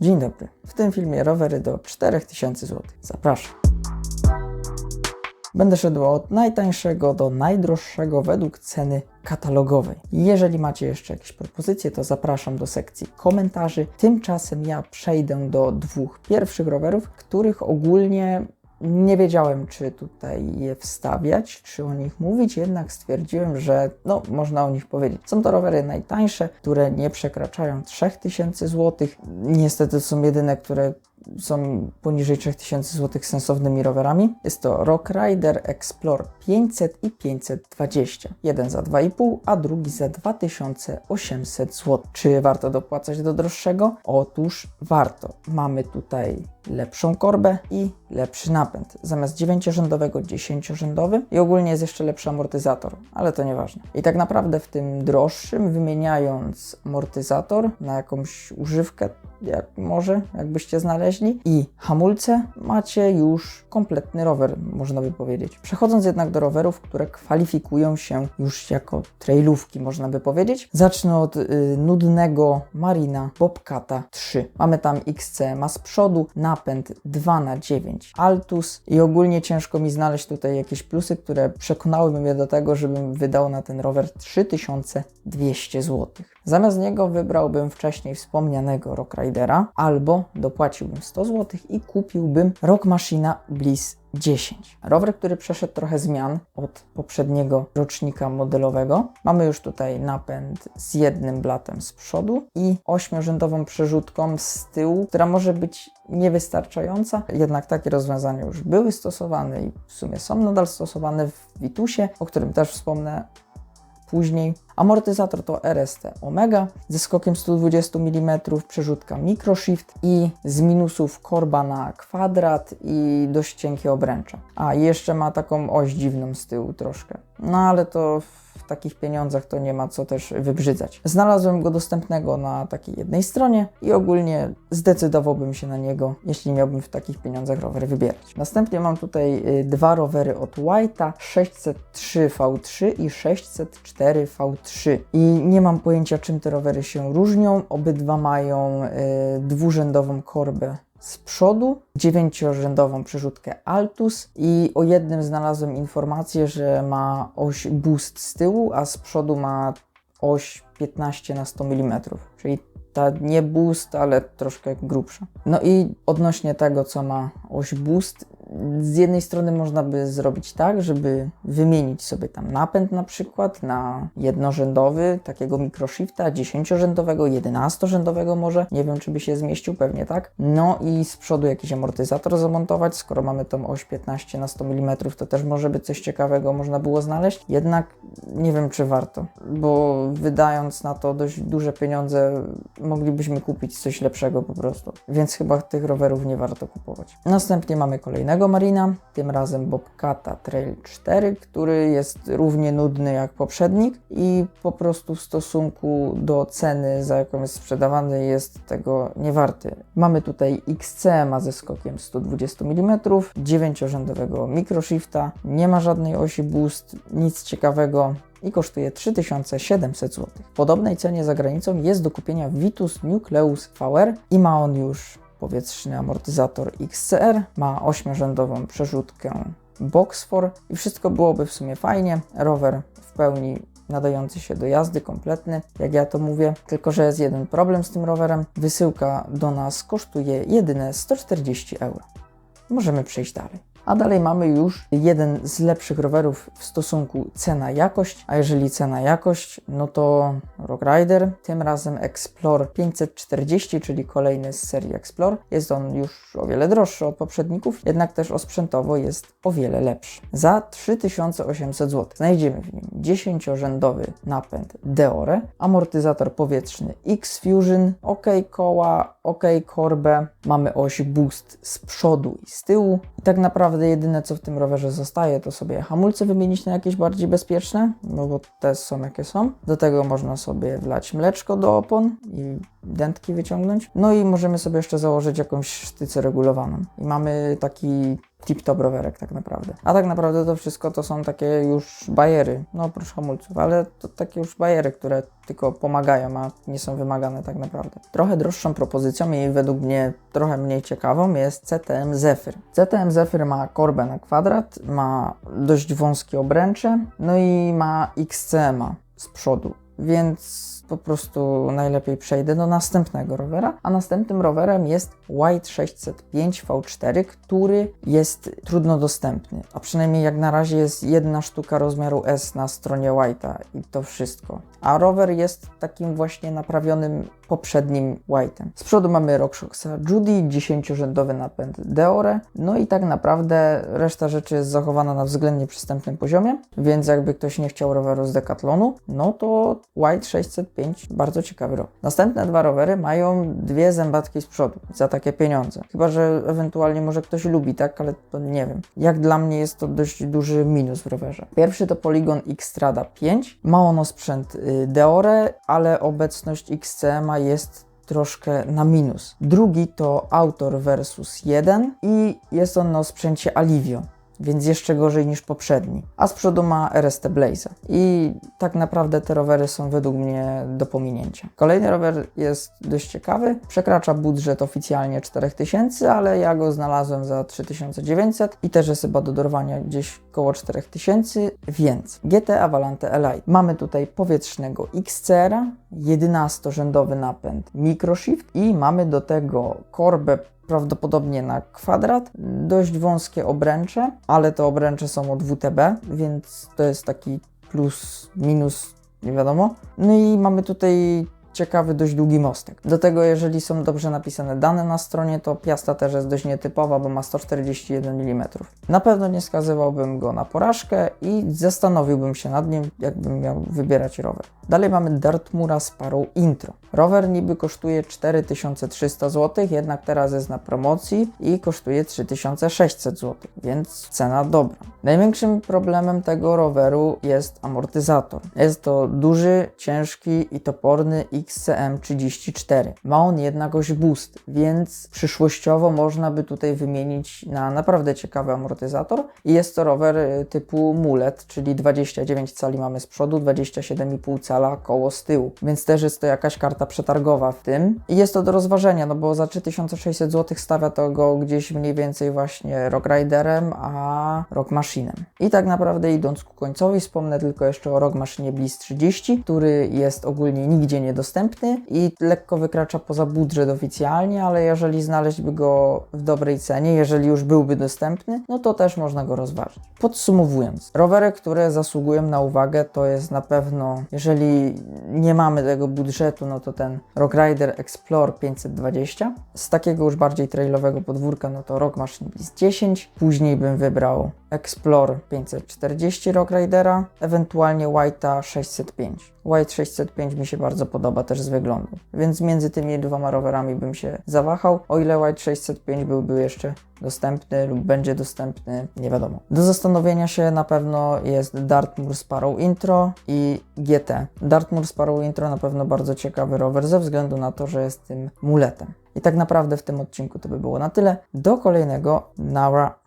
Dzień dobry. W tym filmie rowery do 4000 zł. Zapraszam. Będę szedł od najtańszego do najdroższego według ceny katalogowej. Jeżeli macie jeszcze jakieś propozycje, to zapraszam do sekcji komentarzy. Tymczasem ja przejdę do dwóch pierwszych rowerów, których ogólnie nie wiedziałem, czy tutaj je wstawiać, czy o nich mówić, jednak stwierdziłem, że no, można o nich powiedzieć. Są to rowery najtańsze, które nie przekraczają 3000 zł. Niestety są jedyne, które są poniżej 3000 zł sensownymi rowerami. Jest to Rock Rider Explore 500 i 520. Jeden za 2,5, a drugi za 2800 zł. Czy warto dopłacać do droższego? Otóż warto. Mamy tutaj lepszą korbę i lepszy napęd. Zamiast 9-rzędowego 10-rzędowy i ogólnie jest jeszcze lepszy amortyzator, ale to nieważne. I tak naprawdę w tym droższym, wymieniając amortyzator na jakąś używkę, jak może, jakbyście znaleźli, i hamulce, macie już kompletny rower, można by powiedzieć. Przechodząc jednak do rowerów, które kwalifikują się już jako trailówki, można by powiedzieć, zacznę od y, nudnego Marina Bobcata 3. Mamy tam XCM z przodu, napęd 2 na 9 Altus i ogólnie ciężko mi znaleźć tutaj jakieś plusy, które przekonałyby mnie do tego, żebym wydał na ten rower 3200 zł. Zamiast niego wybrałbym wcześniej wspomnianego Rock Ridera albo dopłaciłbym 100 zł i kupiłbym Rock Machina Bliss 10. Rower, który przeszedł trochę zmian od poprzedniego rocznika modelowego. Mamy już tutaj napęd z jednym blatem z przodu i ośmiorzędową przerzutką z tyłu, która może być niewystarczająca, jednak takie rozwiązania już były stosowane i w sumie są nadal stosowane w Vitusie, o którym też wspomnę później. Amortyzator to RST Omega ze skokiem 120 mm, przerzutka Microshift i z minusów korba na kwadrat i dość cienkie obręcze. A jeszcze ma taką oś dziwną z tyłu troszkę. No ale to w takich pieniądzach to nie ma co też wybrzydzać. Znalazłem go dostępnego na takiej jednej stronie i ogólnie zdecydowałbym się na niego, jeśli miałbym w takich pieniądzach rower wybierać. Następnie mam tutaj y, dwa rowery od White'a 603 V3 i 604 V3 i nie mam pojęcia czym te rowery się różnią. Obydwa mają y, dwurzędową korbę z przodu, dziewięciorzędową przerzutkę Altus i o jednym znalazłem informację, że ma oś boost z tyłu, a z przodu ma oś 15 na 100 mm, czyli ta nie boost, ale troszkę grubsza. No i odnośnie tego, co ma oś boost, z jednej strony można by zrobić tak, żeby wymienić sobie tam napęd na przykład na jednorzędowy, takiego microshifta, dziesięciorzędowego, jedenastorzędowego może, nie wiem czy by się zmieścił, pewnie tak. No i z przodu jakiś amortyzator zamontować, skoro mamy tą oś 15 na 100 mm, to też może by coś ciekawego można było znaleźć, jednak nie wiem czy warto, bo wydając na to dość duże pieniądze, moglibyśmy kupić coś lepszego po prostu, więc chyba tych rowerów nie warto kupować. Następnie mamy kolejnego Marina, tym razem Bobcata Trail 4, który jest równie nudny jak poprzednik i po prostu w stosunku do ceny, za jaką jest sprzedawany, jest tego niewarty. Mamy tutaj XCM ze skokiem 120 mm, 9-rzędowego microshifta, nie ma żadnej osi boost, nic ciekawego, i kosztuje 3700 zł. W podobnej cenie za granicą jest do kupienia Vitus Nucleus VR i ma on już powietrzny amortyzator XCR, ma ośmiorzędową przerzutkę Boxfor i wszystko byłoby w sumie fajnie. Rower w pełni nadający się do jazdy, kompletny, jak ja to mówię. Tylko, że jest jeden problem z tym rowerem. Wysyłka do nas kosztuje jedyne 140 euro. Możemy przejść dalej. A dalej mamy już jeden z lepszych rowerów w stosunku cena-jakość, a jeżeli cena-jakość, no to Rock Rider, tym razem Explore 540, czyli kolejny z serii Explore. Jest on już o wiele droższy od poprzedników, jednak też osprzętowo jest o wiele lepszy. Za 3800 zł znajdziemy w nim 10-rzędowy napęd Deore, amortyzator powietrzny X-Fusion, OK koła, OK korbę, mamy oś boost z przodu i z tyłu i tak naprawdę naprawdę jedyne co w tym rowerze zostaje, to sobie hamulce wymienić na jakieś bardziej bezpieczne, no bo te są jakie są. Do tego można sobie wlać mleczko do opon i dętki wyciągnąć. No i możemy sobie jeszcze założyć jakąś sztycę regulowaną. I mamy taki tip-top rowerek tak naprawdę. A tak naprawdę to wszystko to są takie już bajery, no oprócz hamulców, ale to takie już bajery, które tylko pomagają, a nie są wymagane tak naprawdę. Trochę droższą propozycją i według mnie trochę mniej ciekawą jest CTM Zephyr. CTM Zephyr ma korbę na kwadrat, ma dość wąskie obręcze, no i ma XCM-a z przodu, więc po prostu najlepiej przejdę do następnego rowera, a następnym rowerem jest White 605 V4, który jest trudno dostępny, a przynajmniej jak na razie jest jedna sztuka rozmiaru S na stronie White'a i to wszystko. A rower jest takim właśnie naprawionym poprzednim White'em. Z przodu mamy RockShoxa Judy, 10-rzędowy napęd Deore, no i tak naprawdę reszta rzeczy jest zachowana na względnie przystępnym poziomie, więc jakby ktoś nie chciał roweru z Decathlonu, no to White 605 bardzo ciekawy rok. Następne dwa rowery mają dwie zębatki z przodu za takie pieniądze. Chyba, że ewentualnie może ktoś lubi, tak, ale to nie wiem. Jak dla mnie jest to dość duży minus w rowerze. Pierwszy to Polygon X-Strada 5. Ma ono sprzęt y, Deore, ale obecność XCM-a jest troszkę na minus. Drugi to Autor versus 1 i jest on na sprzęcie Alivio więc jeszcze gorzej niż poprzedni. A z przodu ma RST Blaze. I tak naprawdę te rowery są według mnie do pominięcia. Kolejny rower jest dość ciekawy. Przekracza budżet oficjalnie 4000, ale ja go znalazłem za 3900 i też jest chyba do dorwania gdzieś koło 4000, więc GT Avalante Elite. Mamy tutaj powietrznego XCR-a, 11-rzędowy napęd Microshift i mamy do tego korbę prawdopodobnie na kwadrat, dość wąskie obręcze, ale te obręcze są od WTB, więc to jest taki plus, minus, nie wiadomo. No i mamy tutaj ciekawy, dość długi mostek. Do tego, jeżeli są dobrze napisane dane na stronie, to piasta też jest dość nietypowa, bo ma 141 mm. Na pewno nie skazywałbym go na porażkę i zastanowiłbym się nad nim, jakbym miał wybierać rower. Dalej mamy Dartmura Sparrow Intro. Rower niby kosztuje 4300 zł, jednak teraz jest na promocji i kosztuje 3600 zł, więc cena dobra. Największym problemem tego roweru jest amortyzator. Jest to duży, ciężki i toporny XCM34. Ma on jednak oś boost, więc przyszłościowo można by tutaj wymienić na naprawdę ciekawy amortyzator. I jest to rower y, typu mulet, czyli 29 cali mamy z przodu, 27,5 koło z tyłu, więc też jest to jakaś karta przetargowa w tym. I jest to do rozważenia, no bo za 3600 zł stawia to go gdzieś mniej więcej właśnie Rock Riderem, a Rock Machinem. I tak naprawdę idąc ku końcowi, wspomnę tylko jeszcze o Rock Machine Bliss 30, który jest ogólnie nigdzie niedostępny i lekko wykracza poza budżet oficjalnie, ale jeżeli znaleźć by go w dobrej cenie, jeżeli już byłby dostępny, no to też można go rozważyć. Podsumowując, rowery, które zasługują na uwagę, to jest na pewno, jeżeli nie mamy tego budżetu, no to ten Rock Rider Explore 520. Z takiego już bardziej trailowego podwórka, no to Rock Machine Bliss 10. Później bym wybrał Explore 540 Rock Ridera, ewentualnie White'a 605. White 605 mi się bardzo podoba też z wyglądu, więc między tymi dwoma rowerami bym się zawahał, o ile White 605 byłby jeszcze dostępny lub będzie dostępny, nie wiadomo. Do zastanowienia się na pewno jest Dartmoor Sparrow Intro i GT. Dartmoor Sparrow Intro na pewno bardzo ciekawy rower ze względu na to, że jest tym muletem. I tak naprawdę w tym odcinku to by było na tyle. Do kolejnego. Nara.